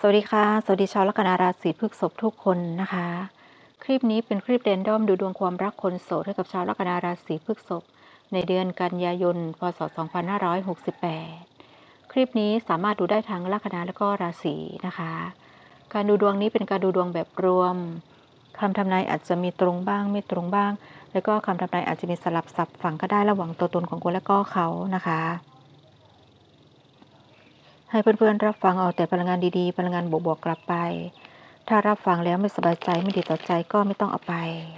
สวัสดีค่ะ สวัสดีชาวลัคนาราศีพฤษภทุกคนนะคะ คลิปนี้เป็นคลิปเรนดอมดูดวงความรักคนโสดให้กับชาวลัคนาราศีพฤษภในเดือนกันยายน พศ 2568 คลิปนี้สามารถดูได้ทั้งลัคนาและก็ราศีนะคะ การดูดวงนี้เป็นการดูดวงแบบรวมคำทำนายอาจจะมีตรงบ้างไม่ตรงบ้าง แล้วก็คำทำนายอาจจะมีสลับสับฝังก็ได้ระหว่างตัวตนของคุณและก็เขานะคะ ให้เพื่อนๆ รับฟังเอาแต่พลังงานดีๆ พลังงานบวกๆกลับไป ถ้ารับฟังแล้วไม่สบายใจไม่ดีต่อใจก็ไม่ต้องเอาไป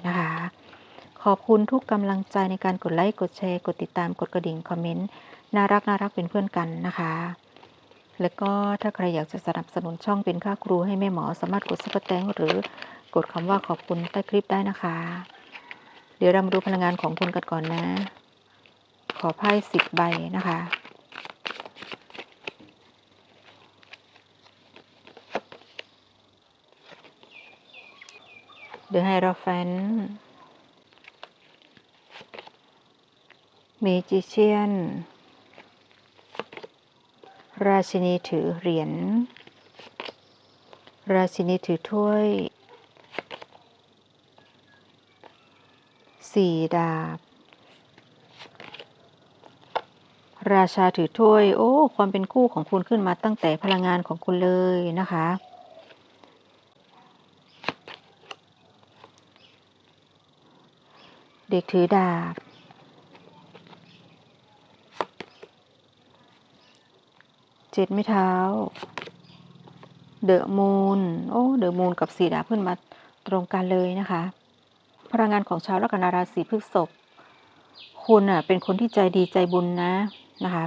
นะคะ ขอบคุณทุกกำลังใจในการกดไลค์ กดแชร์ กดติดตาม กดกระดิ่ง คอมเมนต์ น่ารักน่ารักเป็นเพื่อนกันนะคะ แล้วก็ถ้าใครอยากจะสนับสนุนช่องเป็นค่าครูให้แม่หมอสามารถกดซุปเปอร์แตงหรือกดคำว่าขอบคุณใต้คลิปได้นะคะ เดี๋ยวเรามาดูพลังงานของคุณกันก่อนนะ ขอไพ่สิบใบนะคะ The Hierophant Magician ราชินีถือเหรียญ ราชินีถือถ้วย สี่ดาบ ราชาถือถ้วย โอ้ ความเป็นคู่ของคุณขึ้นมาตั้งแต่พลังงานของคุณเลยนะคะ เด็กถือดาบ เจ็ดไม้เท้า เดอะมูน โอ้ เดอะมูนกับสีดาบขึ้นมาตรงกันเลยนะคะ พลังงานของชาวลัคนาราศีพฤษภ คุณอะเป็นคนที่ใจดีใจบุญนะนะคะ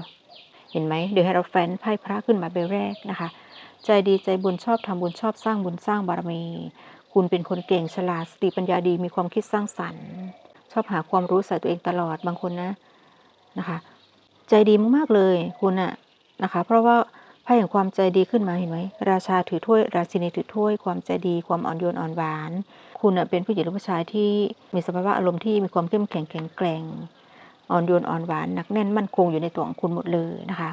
เห็นไหม เดี๋ยวให้เราแฟนไพ่พระขึ้นมาเบลแรกนะคะ ใจดีใจบุญชอบทำบุญชอบสร้างบุญสร้างบารมี คุณเป็นคนเก่งฉลาดสติปัญญาดีมีความคิดสร้างสรรค์ ชอบหาความรู้ใส่ตัวเองตลอดบางคนนะนะคะ ใจดีมากๆเลยคุณอะนะคะ เพราะว่าไพ่แห่งความใจดีขึ้นมาเห็นไหมราชาถือถ้วย ราชินีถือถ้วย ความใจดีความอ่อนโยนอ่อนหวาน คุณอะเป็นผู้หญิงหรือผู้ชายที่มีสภาวะอารมณ์ที่มีความเข้มแข็งแข็งแกร่งอ่อนโยนอ่อนหวานหนักแน่นมั่นคงอยู่ในตัวของคุณหมดเลยนะคะ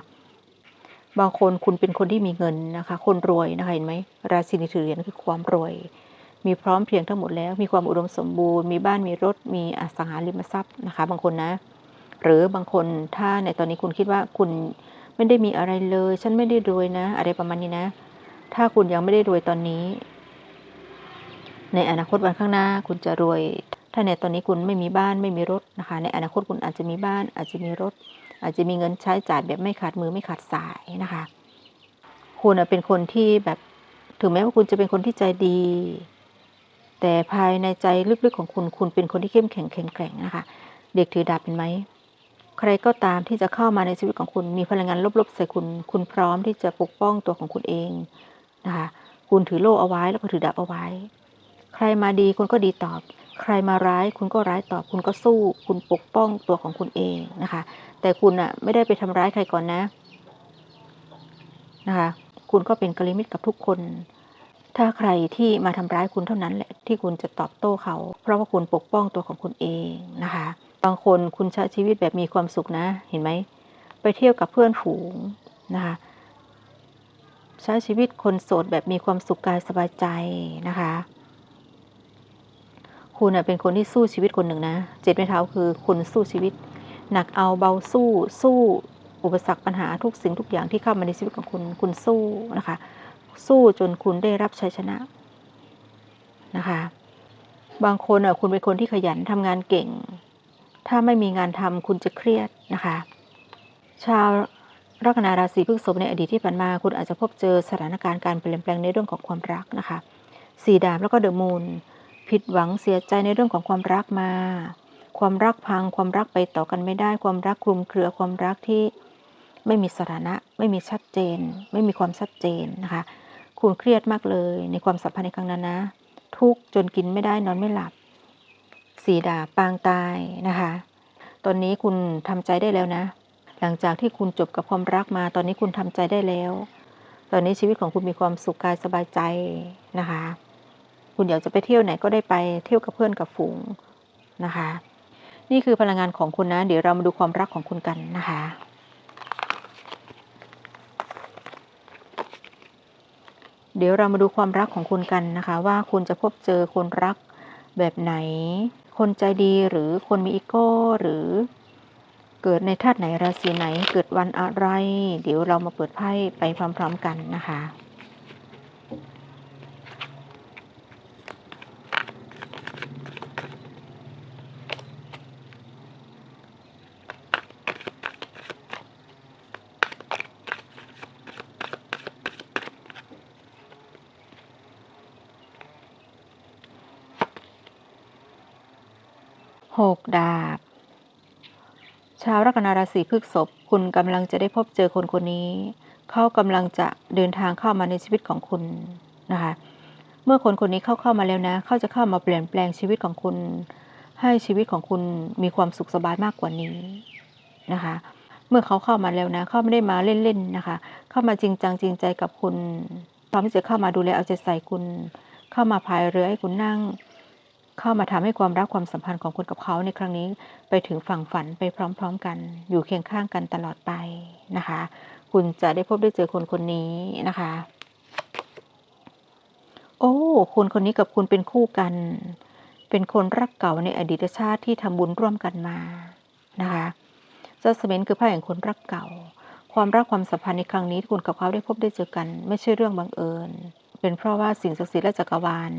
บางคนคุณเป็นคนที่มีเงินนะคะ คนรวยนะคะเห็นไหมราชินีถือเหรียญคือความรวย มีพร้อมเพียงทั้งหมดแล้ว มีความอุดมสมบูรณ์ มีบ้านมีรถ มีอสังหาริมทรัพย์นะคะ บางคนนะ หรือบางคนถ้าในตอนนี้คุณคิดว่าคุณไม่ได้มีอะไรเลย ฉันไม่ได้รวยนะ อะไรประมาณนี้นะ ถ้าคุณยังไม่ได้รวยตอนนี้ ในอนาคตวันข้างหน้า คุณจะรวย ถ้าในตอนนี้คุณไม่มีบ้านไม่มีรถนะคะ ในอนาคตคุณอาจจะมีบ้าน อาจจะมีรถ อาจจะมีเงินใช้จ่ายแบบไม่ขาดมือไม่ขาดสายนะคะ คุณเป็นคนที่แบบถึงแม้ว่าคุณจะเป็นคนที่ใจดี แต่ภายในใจลึกๆของคุณ คุณเป็นคนที่เข้มแข็งแข็งแกร่งนะคะ เด็กถือดาบเป็นไหม ใครก็ตามที่จะเข้ามาในชีวิตของคุณ มีพลังงานลบๆใส่คุณ คุณพร้อมที่จะปกป้องตัวของคุณเองนะคะ คุณถือโล่เอาไว้แล้วก็ถือดาบเอาไว้ ใครมาดีคุณก็ดีตอบ ใครมาร้ายคุณก็ร้ายตอบ คุณก็สู้ คุณปกป้องตัวของคุณเองนะคะ แต่คุณอะไม่ได้ไปทำร้ายใครก่อนนะ นะคะ คุณก็เป็นกลิมิตกับทุกคน ถ้าใครที่มาทำร้ายคุณเท่านั้นแหละที่คุณจะตอบโต้เขา เพราะว่าคุณปกป้องตัวของคุณเองนะคะ บางคนคุณใช้ชีวิตแบบมีความสุขนะ เห็นไหม ไปเที่ยวกับเพื่อนฝูงนะคะใช้ชีวิตคนโสดแบบมีความสุขกายสบายใจนะคะ คุณเป็นคนที่สู้ชีวิตคนหนึ่งนะ เจ็ดไม้เท้าคือคุณสู้ชีวิต หนักเอาเบาสู้สู้อุปสรรคปัญหาทุกสิ่งทุกอย่างที่เข้ามาในชีวิตของคุณคุณสู้นะคะ สู้จนคุณได้รับชัยชนะนะคะ บางคนอะคุณเป็นคนที่ขยันทำงานเก่ง ถ้าไม่มีงานทำคุณจะเครียดนะคะ ชาวลัคนาราศีพฤษภในอดีตที่ผ่านมา คุณอาจจะพบเจอสถานการณ์การเปลี่ยนแปลงในเรื่องของความรักนะคะสีดาบแล้วก็เดอะมูนผิดหวังเสียใจในเรื่องของความรักมา ความรักพังความรักไปต่อกันไม่ได้ ความรักคลุมเครือความรักที่ไม่มีสถานะ ไม่มีชัดเจน ไม่มีความชัดเจนนะคะ คุณเครียดมากเลย ในความสัมพันธ์ในครั้งนั้นนะ ทุกจนกินไม่ได้นอนไม่หลับ สีดาปางตายนะคะ ตอนนี้คุณทำใจได้แล้วนะ หลังจากที่คุณจบกับความรักมา ตอนนี้คุณทำใจได้แล้ว ตอนนี้ชีวิตของคุณมีความสุขกายสบายใจนะคะ คุณอยากจะไปเที่ยวไหนก็ได้ไปเที่ยวกับเพื่อนกับฝูงนะคะ นี่คือพลังงานของคุณนะ เดี๋ยวเรามาดูความรักของคุณกันนะคะ เดี๋ยวเรามาดูความรักของคุณกันนะคะ ว่าคุณจะพบเจอคนรักแบบไหน คนใจดีหรือคนมีอีโก้หรือ เกิดในธาตุไหนราศีไหนเกิดวันอะไร เดี๋ยวเรามาเปิดไพ่ไปพร้อมๆกันนะคะ หกดาบ ชาวลัคนาราศีพฤษภคุณกำลังจะได้พบเจอคนคนนี้ เขากำลังจะเดินทางเข้ามาในชีวิตของคุณนะคะ เมื่อคนคนนี้เข้าเข้ามาแล้วนะ เขาจะเข้ามาเปลี่ยนแปลงชีวิตของคุณ ให้ชีวิตของคุณมีความสุขสบายมากกว่านี้นะคะ เมื่อเขาเข้ามาแล้วนะ เขาไม่ได้มาเล่นๆนะคะ เข้ามาจริงจังจริงใจกับคุณพร้อมที่จะเข้ามาดูแลเอาใจใส่คุณ เข้ามาพายเรือให้คุณนั่ง เข้ามาทำให้ความรักความสัมพันธ์ของคุณกับเขาในครั้งนี้ไปถึงฝั่งฝันไปพร้อม ๆ กัน อยู่เคียงข้างกันตลอดไปนะคะ คุณจะได้พบได้เจอคนคนนี้นะคะ โอ้คนคนนี้กับคุณเป็นคู่กัน เป็นคนรักเก่าในอดีตชาติที่ทำบุญร่วมกันมานะคะจัสเมนคือไพ่แห่งคนรักเก่า ความรักความสัมพันธ์ในครั้งนี้ที่คุณกับเขาได้พบได้เจอกัน ไม่ใช่เรื่องบังเอิญ เป็นเพราะว่าสิ่งศักดิ์สิทธิ์และจักรวาล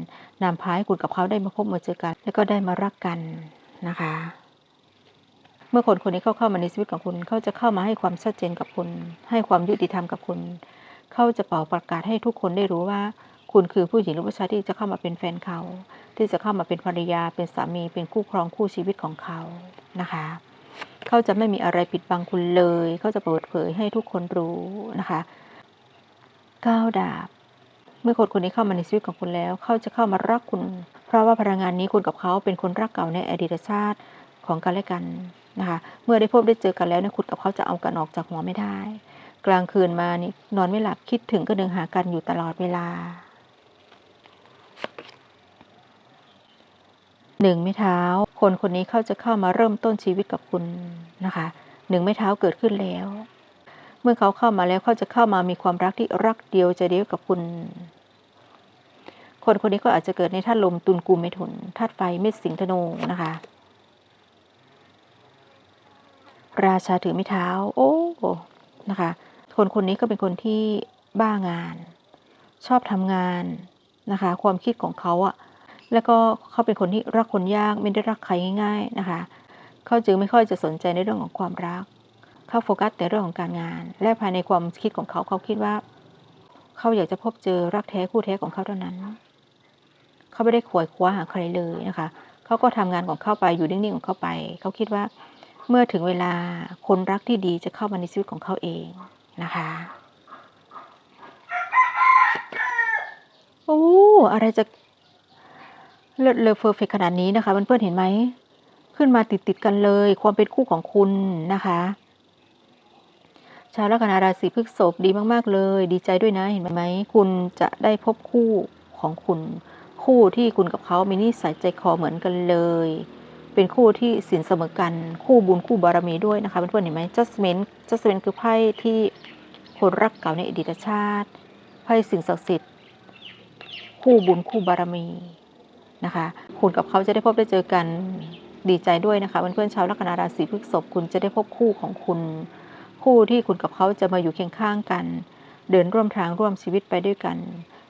นำพาให้คุณกับเขาได้มาพบมาเจอกัน และก็ได้มารักกันนะคะ เมื่อคนคนนี้เข้าเข้ามาในชีวิตของคุณ เขาจะเข้ามาให้ความชัดเจนกับคุณ ให้ความยุติธรรมกับคุณ เขาจะเป่าประกาศให้ทุกคนได้รู้ว่า คุณคือผู้หญิงหรือผู้ชายที่จะเข้ามาเป็นแฟนเขา ที่จะเข้ามาเป็นภรรยา เป็นสามี เป็นคู่ครองคู่ชีวิตของเขานะคะเขาจะไม่มีอะไรปิดบังคุณเลย เขาจะเปิดเผยให้ทุกคนรู้นะคะก้าวดาบ มื่อคนคนนี้เข้ามาในชีวิตของคุณแล้ว เขาจะเข้ามารักคุณ เพราะว่าพลังงานนี้คุณกับเขาเป็นคนรักเก่าในอดีตชาติของกันและกันนะคะ เมื่อได้พบได้เจอกันแล้วเนี่ยคุณกับเขาจะเอากันออกจากหัวไม่ได้ กลางคืนมานี่นอนไม่หลับคิดถึงก็นึงหากันอยู่ตลอดเวลาหนึ่งไม้เท้า คนคนนี้เขาจะเข้ามาเริ่มต้นชีวิตกับคุณนะคะหนึ่งไม้เท้าเกิดขึ้นแล้ว เมื่อเขาเข้ามาแล้วเขาจะเข้ามามีความรักที่รักเดียวใจเดียวกับคุณ คนคนนี้ก็อาจจะเกิดในธาตุลมตุลกุมเมถุนธาตุไฟเมษสิงธนูนะคะ ราชาถือไม้เท้า โอ้นะคะ คนคนนี้ก็เป็นคนที่บ้างาน ชอบทำงานนะคะ ความคิดของเขาอะแล้วก็เขาเป็นคนที่รักคนยากไม่ได้รักใครง่าย ๆนะคะ เขาจึงไม่ค่อยจะสนใจในเรื่องของความรัก เขาโฟกัสแต่เรื่องของการงาน และภายในความคิดของเขาเขาคิดว่า เขาอยากจะพบเจอรักแท้คู่แท้ของเขาเท่านั้น เขาไม่ได้ขวยคว้าหาใครเลยนะคะ เขาก็ทำงานของเขาไปอยู่นิ่งๆของเขาไป เขาคิดว่าเมื่อถึงเวลาคนรักที่ดีจะเข้ามาในชีวิตของเขาเองนะคะโอ้อะไรจะเลิศเลอเฟอร์เฟกขนาดนี้นะคะเพื่อนๆเห็นไหม ขึ้นมาติดติดๆกันเลย ความเป็นคู่ของคุณนะคะ ชาวลัคนาราศีพฤษภดีมาก ๆ เลย ดีใจด้วยนะเห็นไหมคุณจะได้พบคู่ของคุณ คู่ที่คุณกับเขามีนิสัยใจคอเหมือนกันเลย เป็นคู่ที่สินเสมอกันคู่บุญคู่บารมีด้วยนะคะเพื่อนๆเห็นไหม judgment judgment คือไพ่ที่คนรักเก่าในอดีตชาติไพ่สิ่งศักดิ์สิทธิ์คู่บุญคู่บารมีนะคะคุณกับเขาจะได้พบได้เจอกันดีใจด้วยนะคะเพื่อนๆชาวลัคนาราศีพฤษภคุณจะได้พบคู่ของคุณ คู่ที่คุณกับเขาจะมาอยู่เคียงข้างกัน เดินร่วมทางร่วมชีวิตไปด้วยกัน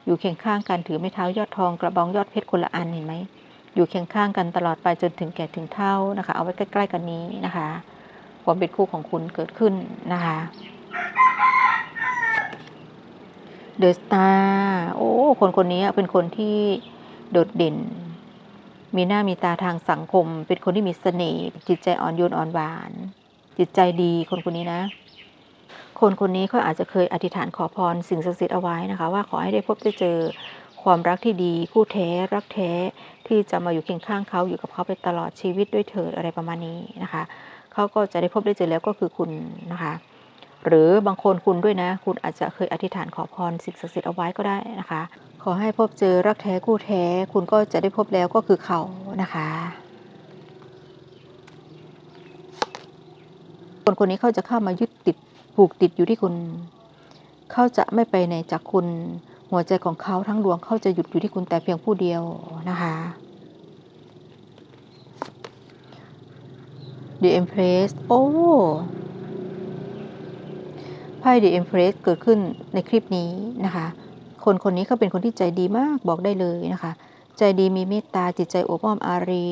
อยู่เคียงข้างกันถือไม้เท้ายอดทองกระบองยอดเพชรคนละอันเห็นไหมอยู่เคียงข้างกันตลอดไปจนถึงแก่ถึงเท่านะคะ เอาไว้ใกล้ ๆ กันนี้นะคะ ความเป็นคู่ของคุณเกิดขึ้นนะคะเดอะสตาร์โอ้คนคนนี้เป็นคนที่โดดเด่น มีหน้ามีตาทางสังคม เป็นคนที่มีเสน่ห์จิตใจอ่อนโยนอ่อนหวาน จิตใจดีคนคนนี้นะ คนคนนี้เขาอาจจะเคยอธิษฐานขอพรสิ่งศักดิ์สิทธิ์เอาไว้นะคะ ว่าขอให้ได้พบได้เจอความรักที่ดีคู่แท้รักแท้ที่จะมาอยู่เคียงข้างเขาอยู่กับเขาไปตลอดชีวิตด้วยเถิดอะไรประมาณนี้นะคะเขาก็จะได้พบได้เจอแล้วก็คือคุณนะคะ หรือบางคนคุณด้วยนะ คุณอาจจะเคยอธิษฐานขอพรสิ่งศักดิ์สิทธิ์เอาไว้ก็ได้นะคะ ขอให้พบเจอรักแท้คู่แท้ คุณก็จะได้พบแล้วก็คือเขานะคะ คนคนนี้เขาจะเข้ามายึดติดผูกติดอยู่ที่คุณ เขาจะไม่ไปไหนจากคุณ หัวใจของเขาทั้งดวงเขาจะหยุดอยู่ที่คุณแต่เพียงผู้เดียวนะคะ The Empress โอ้ไพ่ The Empress เกิดขึ้นในคลิปนี้นะคะ คนคนนี้เขาเป็นคนที่ใจดีมากบอกได้เลยนะคะ ใจดีมีเมตตาจิตใจโอบอ้อมอารี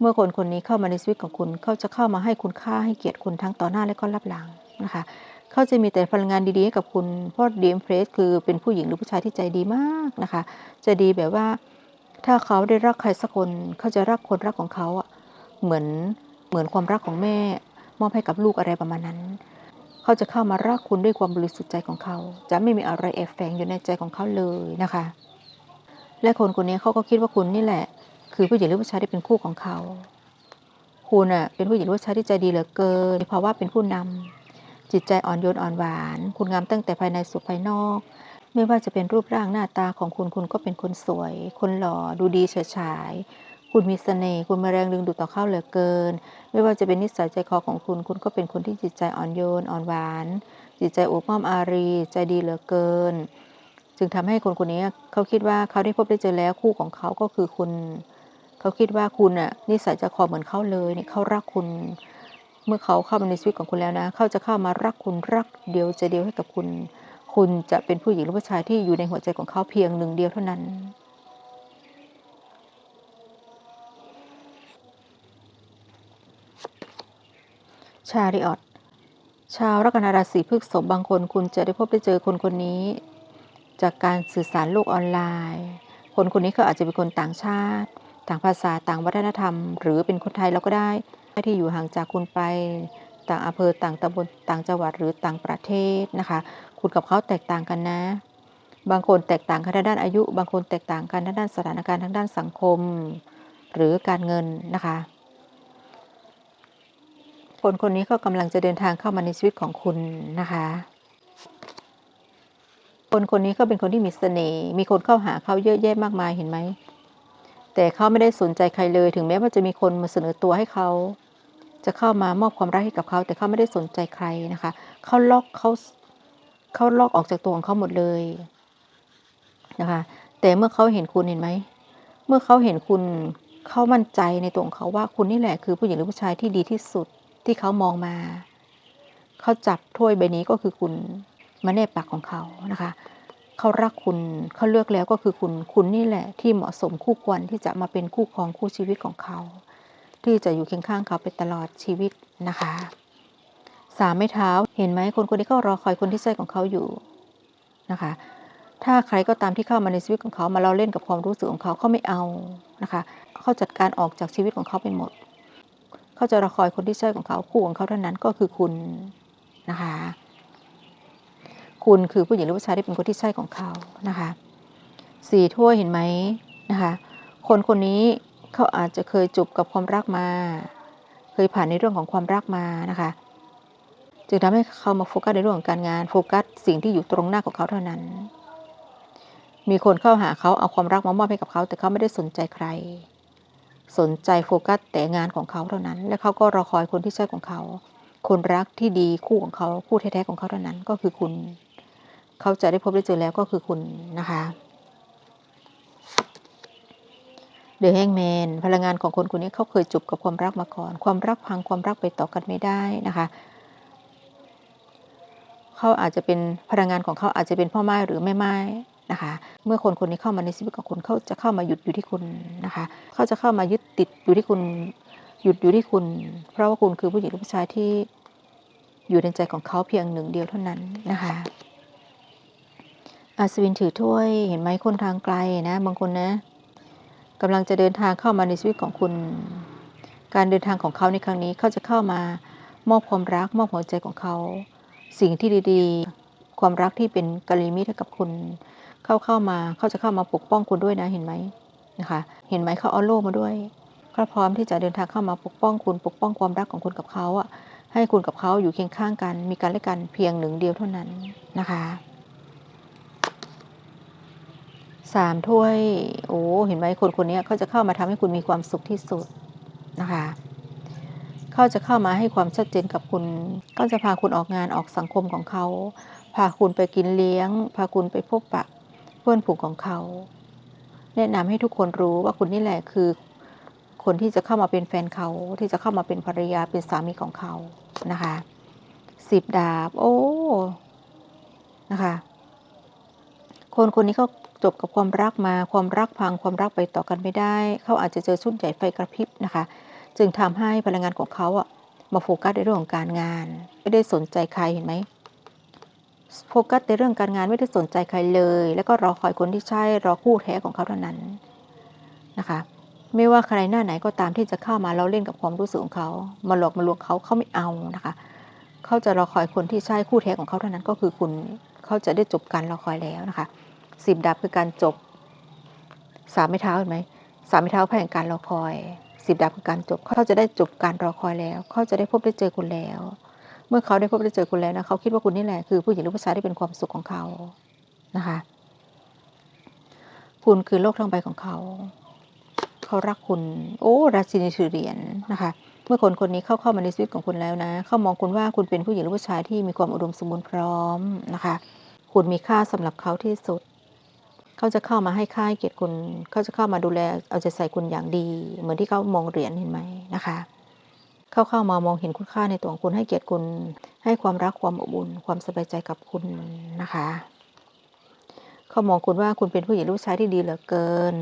เมื่อคนคนนี้เข้ามาในชีวิตของคุณเขาจะเข้ามาให้คุณค่าให้เกียรติคุณทั้งต่อหน้าและก็รับหลังนะคะเขาจะมีแต่พลังงานดีๆให้กับคุณ เพราะ The Empress คือเป็นผู้หญิงหรือผู้ชายที่ใจดีมากนะคะใจดีแบบว่า ถ้าเขาได้รักใครสักคนเขาจะรักคนรักของเขาอะเหมือนเหมือนความรักของแม่ มอบให้กับลูกอะไรประมาณนั้น เขาจะเข้ามารักคุณด้วยความบริสุทธิ์ใจของเขา จะไม่มีอะไรแอบแฝงอยู่ในใจของเขาเลยนะคะ และคนคนนี้เขาก็คิดว่าคุณนี่แหละ คือผู้หญิงหรือผู้ชายที่เป็นคู่ของเขา คุณอะเป็นผู้หญิงหรือผู้ชายที่ใจดีเหลือเกินมีภาวะเป็นผู้นำจิตใจอ่อนโยนอ่อนหวาน คุณงามตั้งแต่ภายในสู่ภายนอก ไม่ว่าจะเป็นรูปร่างหน้าตาของคุณคุณก็เป็นคนสวย คนหล่อดูดีเฉิดฉาย คุณมีเสน่ห์คุณมาแรงดึงดูดต่อเข้าเหลือเกิน ไม่ว่าจะเป็นนิสัยใจคอของคุณ คุณก็เป็นคนที่จิตใจอ่อนโยนอ่อนหวาน จิตใจอบอ้อมอารี ใจดีเหลือเกิน จึงทำให้คนคนนี้เขาคิดว่าเขาได้พบได้เจอแล้วคู่ของเขาก็คือคุณ เขาคิดว่าคุณน่ะนิสัยใจคอเหมือนเขาเลยเนี่ยเขารักคุณ เมื่อเขาเข้ามาในชีวิตของคุณแล้วนะ เขาจะเข้ามารักคุณรักเดียวใจเดียวให้กับคุณ คุณจะเป็นผู้หญิงหรือผู้ชายที่อยู่ในหัวใจของเขาเพียงหนึ่งเดียวเท่านั้นชาริออตชาวลัคนาราศีพฤษภบางคนคุณจะได้พบได้เจอคนคนนี้ จากการสื่อสารโลกออนไลน์ คนคนนี้เขาอาจจะเป็นคนต่างชาติ ต่างภาษาต่างวัฒนธรรม หรือเป็นคนไทยเราก็ได้ที่อยู่ห่างจากคุณไป ต่างอำเภอต่างตำบลต่างจังหวัดหรือต่างประเทศนะคะ คุณกับเขาแตกต่างกันนะ บางคนแตกต่างกันทางด้านอายุ บางคนแตกต่างกันทางด้านสถานการณ์ทางด้านสังคม หรือการเงินนะคะ คนคนนี้ก็กำลังจะเดินทางเข้ามาในชีวิตของคุณนะคะคนคนนี้ก็เป็นคนที่มีเสน่ห์ มีคนเข้าหาเขาเยอะแยะมากมายเห็นไหม แต่เขาไม่ได้สนใจใครเลย ถึงแม้ว่าจะมีคนมาเสนอตัวให้เขา จะเข้ามามอบความรักให้กับเขา แต่เขาไม่ได้สนใจใครนะคะ เขาล็อกเขาเขาล็อกออกจากตัวของเขาหมดเลยนะคะ แต่เมื่อเขาเห็นคุณเห็นไหม เมื่อเขาเห็นคุณเขามั่นใจในตัวของเขาว่าคุณนี่แหละคือผู้หญิงหรือผู้ชายที่ดีที่สุดที่เขามองมา เขาจับถ้วยใบนี้ก็คือคุณมาแนบปากของเขานะคะ เขารักคุณเขาเลือกแล้วก็คือคุณคุณนี่แหละ ที่เหมาะสมคู่ควรที่จะมาเป็นคู่ครองคู่ชีวิตของเขา ที่จะอยู่เคียงข้างเขาไปตลอดชีวิตนะคะสามไม้เท้าเห็นไหมคนคนนี้ก็รอคอยคนที่ใช่ของเขาอยู่นะคะ ถ้าใครก็ตามที่เข้ามาในชีวิตของเขามาเราเล่นกับความรู้สึกของเขาเขาไม่เอานะคะเขาจัดการออกจากชีวิตของเขาไปหมดเขาจะรอคอยคนที่ใช่ของเขาคู่ของเขาเท่านั้นก็คือคุณนะคะ คุณคือผู้หญิงหรือผู้ชายที่เป็นคนที่ใช่ของเขานะคะสี่ถ้วยเห็นไหมนะคะ คนคนนี้เขาอาจจะเคยจบกับความรักมา เคยผ่านในเรื่องของความรักมานะคะ จึงทำให้เขามาโฟกัสในเรื่องของการงานโฟกัสสิ่งที่อยู่ตรงหน้าของเขาเท่านั้น มีคนเข้าหาเขาเอาความรักมามอบให้กับเขา แต่เขาไม่ได้สนใจใคร สนใจโฟกัสแต่งานของเขาเท่านั้น และเขาก็รอคอยคนที่ใช่ของเขา คนรักที่ดีคู่ของเขาคู่แท้ๆของเขาเท่านั้นก็คือคุณ เขาจะได้พบได้เจอแล้วก็คือคุณนะคะเดอะแฮงแมนพลังงานของคนคนนี้เขาเคยจบกับความรักมาก่อน ความรักพังความรักไปต่อกันไม่ได้นะคะเขาอาจจะเป็นพลังงานของเขาอาจจะเป็นพ่อไม้หรือแม่ไม้นะคะ เมื่อคนคนนี้เข้ามาในชีวิตของคุณเขาจะเข้ามาหยุดอยู่ที่คุณนะคะเขาจะเข้ามายึดติดอยู่ที่คุณหยุดอยู่ที่คุณ เพราะว่าคุณคือผู้หญิงหรือผู้ชายที่อยู่ในใจของเขาเพียงหนึ่งเดียวเท่านั้นนะคะ อาสวินถือถ้วยเห็นไหมคนทางไกลนะ บางคนนะกำลังจะเดินทางเข้ามาในชีวิตของคุณ การเดินทางของเขาในครั้งนี้เขาจะเข้ามามอบความรักมอบหัวใจของเขา สิ่งที่ดีๆ ความรักที่เป็นกัลยาณมิตรกับคุณ เข้าเข้ามาเขาจะเข้ามาปกป้องคุณด้วยนะเห็นไหมนะคะเห็นไหมเขาเอาโล่มาด้วยเขาพร้อมที่จะเดินทางเข้ามาปกป้องคุณ ปกป้องความรักของคุณกับเขาอะให้คุณกับเขาอยู่เคียงข้างกัน มีกันและกันเพียงหนึ่งเดียวเท่านั้นนะคะ สามถ้วย โอ้เห็นไหมคนคนนี้เขาจะเข้ามาทำให้คุณมีความสุขที่สุดนะคะเขาจะเข้ามาให้ความชัดเจนกับคุณก็จะพาคุณออกงานออกสังคมของเขา พาคุณไปกินเลี้ยง พาคุณไปพบปะเพื่อนผูกของเขา แนะนำให้ทุกคนรู้ว่าคุณนี่แหละคือ คนที่จะเข้ามาเป็นแฟนเขา ที่จะเข้ามาเป็นภรรยาเป็นสามีของเขานะคะสิบดาบ โอ้นะคะ คนคนนี้เขาจบกับความรักมาความรักพังความรักไปต่อกันไม่ได้ เขาอาจจะเจอชุดใหญ่ไฟกระพริบนะคะ จึงทำให้พลังงานของเขาอะมาโฟกัสในเรื่องของการงาน ไม่ได้สนใจใครเห็นไหมโฟกัสในเรื่องการงานไม่ได้สนใจใครเลย แล้วก็รอคอยคนที่ใช่รอคู่แท้ของเขาเท่านั้นนะคะ ไม่ว่าใครหน้าไหนก็ตามที่จะเข้ามาเราเล่นกับความรู้สึกของเขา มาหลอกมาลวงเขาเขาไม่เอานะคะ เขาจะรอคอยคนที่ใช่คู่แท้ของเขาเท่านั้นก็คือคุณเขาจะได้จบการรอคอยแล้วนะคะ สิบดาบคือการจบสามไม้เท้าเห็นไหมสามไม้เท้าแห่งการรอคอยสิบดาบคือการจบเขาจะได้จบการรอคอยแล้ว เขาจะได้พบได้เจอคุณแล้ว เมื่อเขาได้พบได้เจอคุณแล้วนะเขาคิดว่าคุณนี่แหละคือผู้หญิงหรือผู้ชายที่เป็นความสุขของเขานะคะคุณคือโลกทั้งใบของเขา เขารักคุณ โอ้ ราชินีถือเหรียญนะคะ เมื่อคนคนนี้เข้าเข้ามาในชีวิตของคุณแล้วนะ เขามองคุณว่าคุณเป็นผู้หญิงหรือผู้ชายที่มีความอุดมสมบูรณ์พร้อมนะคะ คุณมีค่าสำหรับเขาที่สุด เขาจะเข้ามาให้ค่าให้เกียรติคุณเขาจะเข้ามาดูแล เอาใจใส่คุณอย่างดี เหมือนที่เขามองเหรียญเห็นไหมนะคะเขาเข้ามามองเห็นคุณค่าในตัวคุณให้เกียรติคุณ ให้ความรักความอบอุ่นความสบายใจกับคุณนะคะเขามองคุณว่าคุณเป็นผู้หญิงหรือผู้ชายที่ดีเหลือเกิน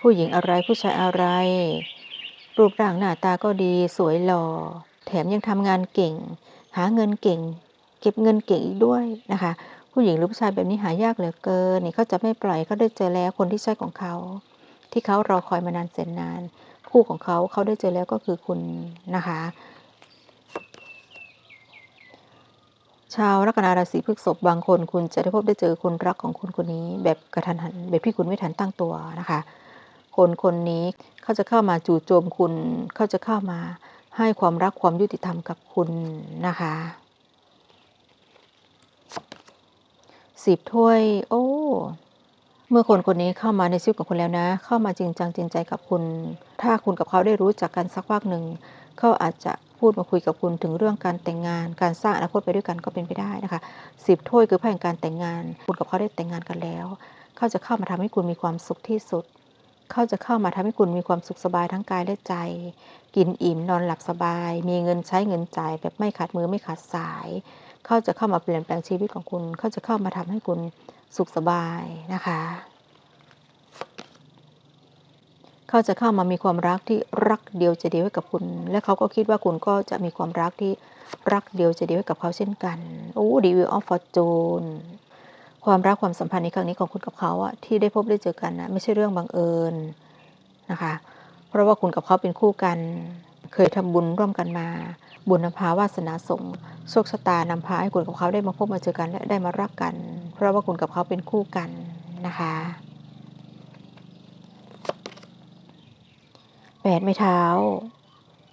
ผู้หญิงอะไรผู้ชายอะไร รูปร่างหน้าตาก็ดีสวยหล่อ แถมยังทำงานเก่ง หาเงินเก่ง เก็บเงินเก่งอีกด้วยนะคะ ผู้หญิงหรือผู้ชายแบบนี้หายากเหลือเกิน นี่เขาจะไม่ปล่อยเขาได้เจอแล้วคนที่ใช่ของเขา ที่เขารอคอยมานานแสนนาน คู่ของเขาเขาได้เจอแล้วก็คือคุณนะคะ ชาวลัคนาราศีพฤษภบางคน คุณจะได้พบได้เจอคนรักของคุณคนนี้ แบบกระทันหันแบบที่คุณไม่ทันตั้งตัวนะคะ คนคนนี้เขาจะเข้ามาจู่โจมคุณเขาจะเข้ามาให้ความรักความยุติธรรมกับคุณนะคะ สิบถ้วย โอ้ เมื่อคนคนนี้เข้ามาในชีวิตของคุณแล้วนะ เข้ามาจริงจังจริงใจกับคุณ ถ้าคุณกับเขาได้รู้จักกันสักพักหนึ่ง เขาอาจจะพูดมาคุยกับคุณถึงเรื่องการแต่งงาน การสร้างอนาคตไปด้วยกันก็เป็นไปได้นะคะสิบถ้วยคือไพ่แห่งการแต่งงาน คุณกับเขาได้แต่งงานกันแล้ว เขาจะเข้ามาทำให้คุณมีความสุขที่สุด เขาจะเข้ามาทำให้คุณมีความสุขสบายทั้งกายและใจ กินอิ่มนอนหลับสบาย มีเงินใช้เงินจ่ายแบบไม่ขาดมือไม่ขาดสาย เขาจะเข้ามาเปลี่ยนแปลงชีวิตของคุณ เขาจะเข้ามาทำให้คุณสุขสบายนะคะ เขาจะเข้ามามีความรักที่รักเดียวใจเดียวให้กับคุณ และเขาก็คิดว่าคุณก็จะมีความรักที่รักเดียวใจเดียวให้กับเขาเช่นกัน โอ้ดีวิวออฟฟอร์จูนความรักความสัมพันธ์ในครั้งนี้ของคุณกับเขาอะที่ได้พบได้เจอกันนะไม่ใช่เรื่องบังเอิญนะคะ เพราะว่าคุณกับเขาเป็นคู่กัน เคยทำบุญร่วมกันมา บุญนำพาวาสนาส่งโชคชะตานำพาให้คุณกับเขาได้มาพบมาเจอกันและได้มารักกัน เพราะว่าคุณกับเขาเป็นคู่กันนะคะแปดไม้เท้า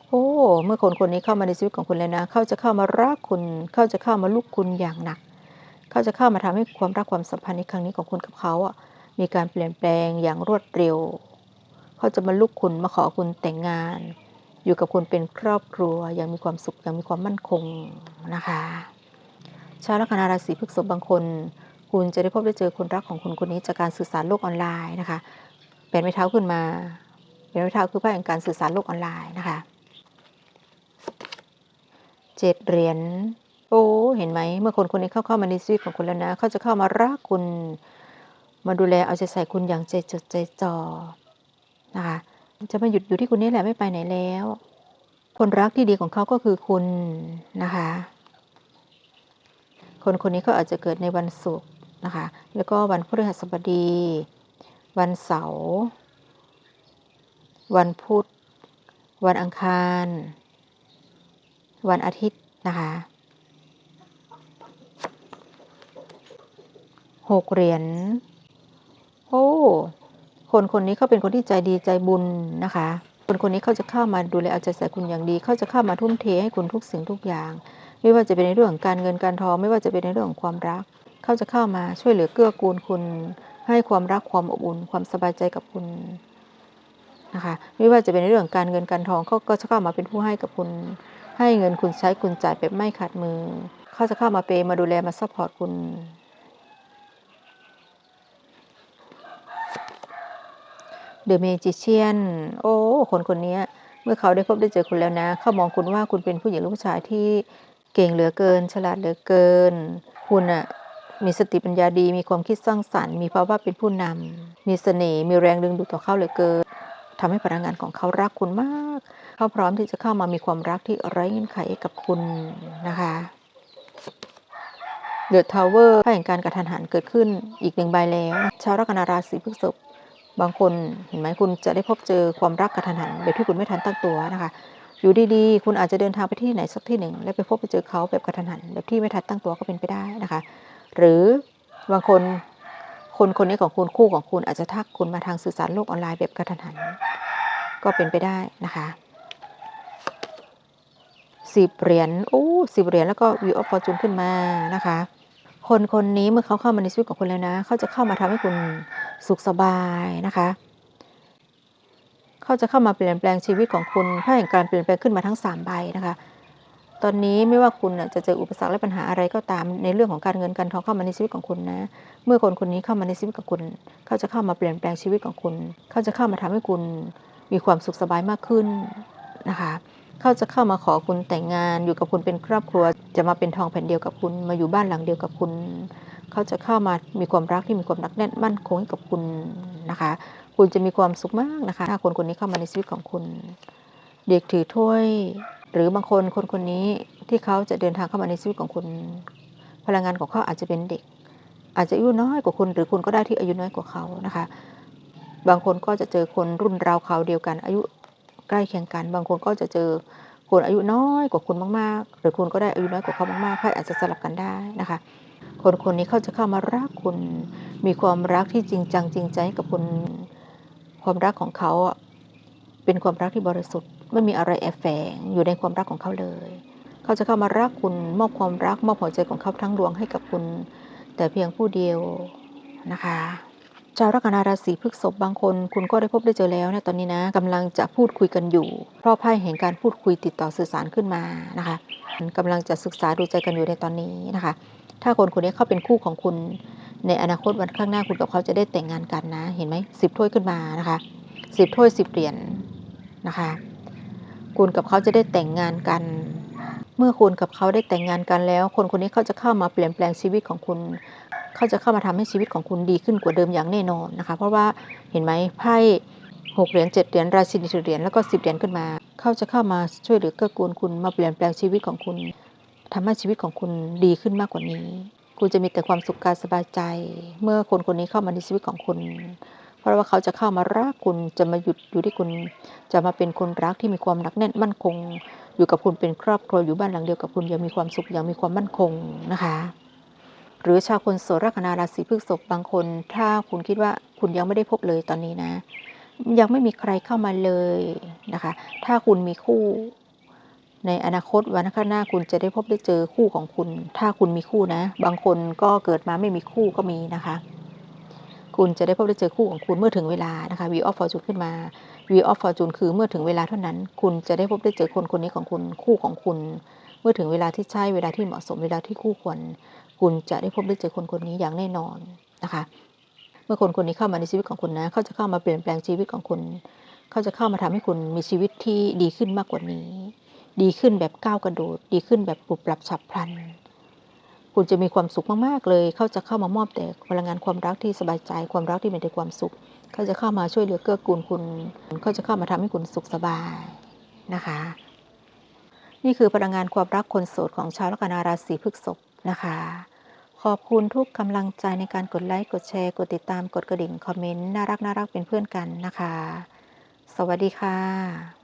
โอ้ เมื่อคนคนนี้เข้ามาในชีวิตของคุณแล้วนะ เขาจะเข้ามารักคุณ เขาจะเข้ามาลุกคุณอย่างหนัก เขาจะเข้ามาทำให้ความรักความสัมพันธ์ในครั้งนี้ของคุณกับเขาอะ มีการเปลี่ยนแปลงอย่างรวดเร็ว เขาจะมาลุกคุณมาขอคุณแต่งงาน อยู่กับคุณเป็นครอบครัวอย่างมีความสุขอย่างมีความมั่นคงนะคะชาวลัคนาราศีพฤษภบางคน คุณจะได้พบได้เจอคนรักของคุณคนนี้จากการสื่อสารโลกออนไลน์นะคะเป็นไม้เท้าขึ้นมา เป็นไม้เท้าคือไพ่แห่งการสื่อสารโลกออนไลน์นะคะเจ็ดเหรียญโอ้เห็นไหมเมื่อคนคนนี้เข้าเข้ามาในชีวิตของคุณแล้วนะเขาจะเข้ามารักคุณมาดูแลเอาใจใส่คุณอย่างใจจดใจจ่อนะคะ จะมาหยุดอยู่ที่คุณนี่แหละไม่ไปไหนแล้ว คนรักที่ดีของเขาก็คือคุณนะคะ คนคนนี้เขาอาจจะเกิดในวันศุกร์นะคะ แล้วก็วันพฤหัสบดี วันเสาร์ วันพุธ วันอังคาร วันอาทิตย์นะคะหกเหรียญ โอ้ คนคนนี้เขาเป็นคนที่ใจดีใจบุญนะคะ คนคนนี้เขาจะเข้ามาดูแลเอาใจใส่คุณอย่างดี เขาจะเข้ามาทุ่มเทให้คุณทุกสิ่งทุกอย่าง ไม่ว่าจะเป็นในเรื่องของการเงินการทอง ไม่ว่าจะเป็นในเรื่องของความรัก เขาจะเข้ามาช่วยเหลือเกื้อกูลคุณ ให้ความรักความอบอุ่นความสบายใจกับคุณนะคะไม่ว่าจะเป็นในเรื่องการเงินการทองเขาก็จะเข้ามาเป็นผู้ให้กับคุณ ให้เงินคุณใช้คุณจ่ายแบบไม่ขาดมือ เขาจะเข้ามาเปย์มาดูแลมาซัพพอร์ตคุณ เดอะเมจิเชียน โอ้ คนคนนี้เมื่อเขาได้พบได้เจอคุณแล้วนะ เขามองคุณว่าคุณเป็นผู้หญิงหรือผู้ชายที่เก่งเหลือเกิน ฉลาดเหลือเกิน คุณอะมีสติปัญญาดี มีความคิดสร้างสรรค์ มีภาวะเป็นผู้นำมีเสน่ห์ มีแรงดึงดูดต่อเขาเหลือเกินทำให้พนักงานของเขารักคุณมาก เขาพร้อมที่จะเข้ามามีความรักที่ไร้เงื่อนไขกับคุณนะคะเดอะทาวเวอร์ไพ่แห่งการกระทันหันเกิดขึ้นอีกหนึ่งใบแล้ว ชาวลัคนาราศีพฤษภ บางคนเห็นไหมคุณจะได้พบเจอความรักกระทันหันแบบที่คุณไม่ทันตั้งตัวนะคะ อยู่ดีๆ คุณอาจจะเดินทางไปที่ไหนสักที่หนึ่ง แล้วไปพบไปเจอเขาแบบกระทันหันแบบที่ไม่ทันตั้งตัวก็เป็นไปได้นะคะ หรือบางคนคนคนนี้ของคุณคู่ของคุณอาจจะทักคุณมาทางสื่อสารโลกออนไลน์แบบกระทันหันก็เป็นไปได้นะคะสิบเหรียญโอ้สิบเหรียญแล้วก็วิวออฟฟอร์จูนขึ้นมานะคะ คนคนนี้เมื่อเขาเข้ามาในชีวิตของคุณแล้วนะ เขาจะเข้ามาทำให้คุณ สุขสบายนะคะ เขาจะเข้ามาเปลี่ยนแปลงชีวิตของคุณไพ่แห่งการเปลี่ยนแปลงขึ้นมาทั้ง3ใบนะคะ ตอนนี้ไม่ว่าคุณจะเจออุปสรรคและปัญหาอะไรก็ตามในเรื่องของการเงินการทองเข้ามาในชีวิตของคุณนะ เมื่อคนคนนี้เข้ามาในชีวิตของคุณ เขาจะเข้ามาเปลี่ยนแปลงชีวิตของคุณ เขาจะเข้ามาทำให้คุณมีความสุขสบายมากขึ้นนะคะเขาจะเข้ามาขอคุณแต่งงานอยู่กับคุณเป็นครอบครัว จะมาเป็นทองแผ่นเดียวกับคุณ มาอยู่บ้านหลังเดียวกับคุณ เขาจะเข้ามามีความรักที่มีความหนักแน่นมั่นคงกับคุณนะคะ คุณจะมีความสุขมากนะคะถ้าคนคนนี้เข้ามาในชีวิตของคุณ เด็กถือถ้วย หรือบางคนคนคนนี้ที่เขาจะเดินทางเข้ามาในชีวิตของคุณ พลังงานของเขาอาจจะเป็นเด็ก อาจจะอายุน้อยกว่าคุณ หรือคุณก็ได้ที่อายุน้อยกว่าเขานะคะ บางคนก็จะเจอคนรุ่นราวเขาเดียวกัน อายุใกล้เคียงกัน บางคนก็จะเจอคนอายุน้อยกว่าคุณมากๆ หรือคุณก็ได้อายุน้อยกว่าเขามากๆไพ่อาจจะสลับกันได้นะคะ คนคนนี้เขาจะเข้ามารักคุณ มีความรักที่จริงจังจริงใจกับคุณ ความรักของเขาเป็นความรักที่บริสุทธิ์ ไม่มีอะไรแอบแฝงอยู่ในความรักของเขาเลย เขาจะเข้ามารักคุณมอบความรักมอบหัวใจของเขาทั้งดวงให้กับคุณ แต่เพียงผู้เดียวนะคะชาวลัคนาราศีพฤษภบางคน คุณก็ได้พบได้เจอแล้วนะตอนนี้นะกำลังจะพูดคุยกันอยู่ เพราะไพ่แห่งการพูดคุยติดต่อสื่อสารขึ้นมานะคะกำลังจะศึกษาดูใจกันอยู่ในตอนนี้นะคะ ถ้าคนคนนี้เขาเป็นคู่ของคุณในอนาคตวันข้างหน้าคุณกับเขาจะได้แต่งงานกันนะ เห็นไหมสิบถ้วยขึ้นมานะคะสิบถ้วยสิบเหรียญนะคะ คุณกับเขาจะได้แต่งงานกัน เมื่อคุณกับเขาได้แต่งงานกันแล้ว คนคนนี้เขาจะเข้ามาเปลี่ยนแปลงชีวิตของคุณ เขาจะเข้ามาทำให้ชีวิตของคุณดีขึ้นกว่าเดิมอย่างแน่นอนนะคะ เพราะว่าเห็นไหมไพ่หกเหรียญเจ็ดเหรียญราชินีเหรียญแล้วก็สิบเหรียญขึ้นมา เขาจะเข้ามาช่วยเหลือเกื้อกูลคุณมาเปลี่ยนแปลงชีวิตของคุณ ทำให้ชีวิตของคุณดีขึ้นมากกว่านี้ คุณจะมีแต่ความสุขกายสบายใจ เมื่อคนคนนี้เข้ามาในชีวิตของคุณ เพราะว่าเขาจะเข้ามารักคุณจะมาหยุดอยู่ที่คุณ จะมาเป็นคนรักที่มีความหนักแน่นมั่นคง อยู่กับคุณเป็นครอบครัวอยู่บ้านหลังเดียวกับคุณยังมีความสุขยังมีความมั่นคงนะคะ หรือชาวคนโสดลัคนาราศีพฤษภบางคน ถ้าคุณคิดว่าคุณยังไม่ได้พบเลยตอนนี้นะ ยังไม่มีใครเข้ามาเลยนะคะ ถ้าคุณมีคู่ ในอนาคตวันข้างหน้าคุณจะได้พบได้เจอคู่ของคุณ ถ้าคุณมีคู่นะ บางคนก็เกิดมาไม่มีคู่ก็มีนะคะ คุณจะได้พบได้เจอคู่ของคุณเมื่อถึงเวลานะคะ View of Fortune ขึ้นมา View of Fortune คือเมื่อถึงเวลาเท่านั้น คุณจะได้พบได้เจอคนคนนี้ของคุณคู่ของคุณ เมื่อถึงเวลาที่ใช่เวลาที่เหมาะสมเวลาที่คู่ควรคุณจะได้พบได้เจอคนคนนี้อย่างแน่นอนนะคะ เมื่อคนคนนี้เข้ามาในชีวิตของคุณนะ เขาจะเข้ามาเปลี่ยนแปลงชีวิตของคุณ เขาจะเข้ามาทำให้คุณมีชีวิตที่ดีขึ้นมากกว่านี้ ดีขึ้นแบบก้าวกระโดด ดีขึ้นแบบปรับปรับฉับพลัน คุณจะมีความสุขมากๆเลย เขาจะเข้ามามอบแต่พลังงานความรักที่สบายใจ ความรักที่มีแต่ความสุข เขาจะเข้ามาช่วยเหลือเกื้อกูลคุณ เขาจะเข้ามาทำให้คุณสุขสบายนะคะ นี่คือพลังงานความรักคนโสดของชาวลัคนาราศีพฤษภนะคะ ขอบคุณทุกกำลังใจในการกดไลค์กดแชร์กดติดตามกดกระดิ่งคอมเมนต์น่ารักน่ารักเป็นเพื่อนกันนะคะ สวัสดีค่ะ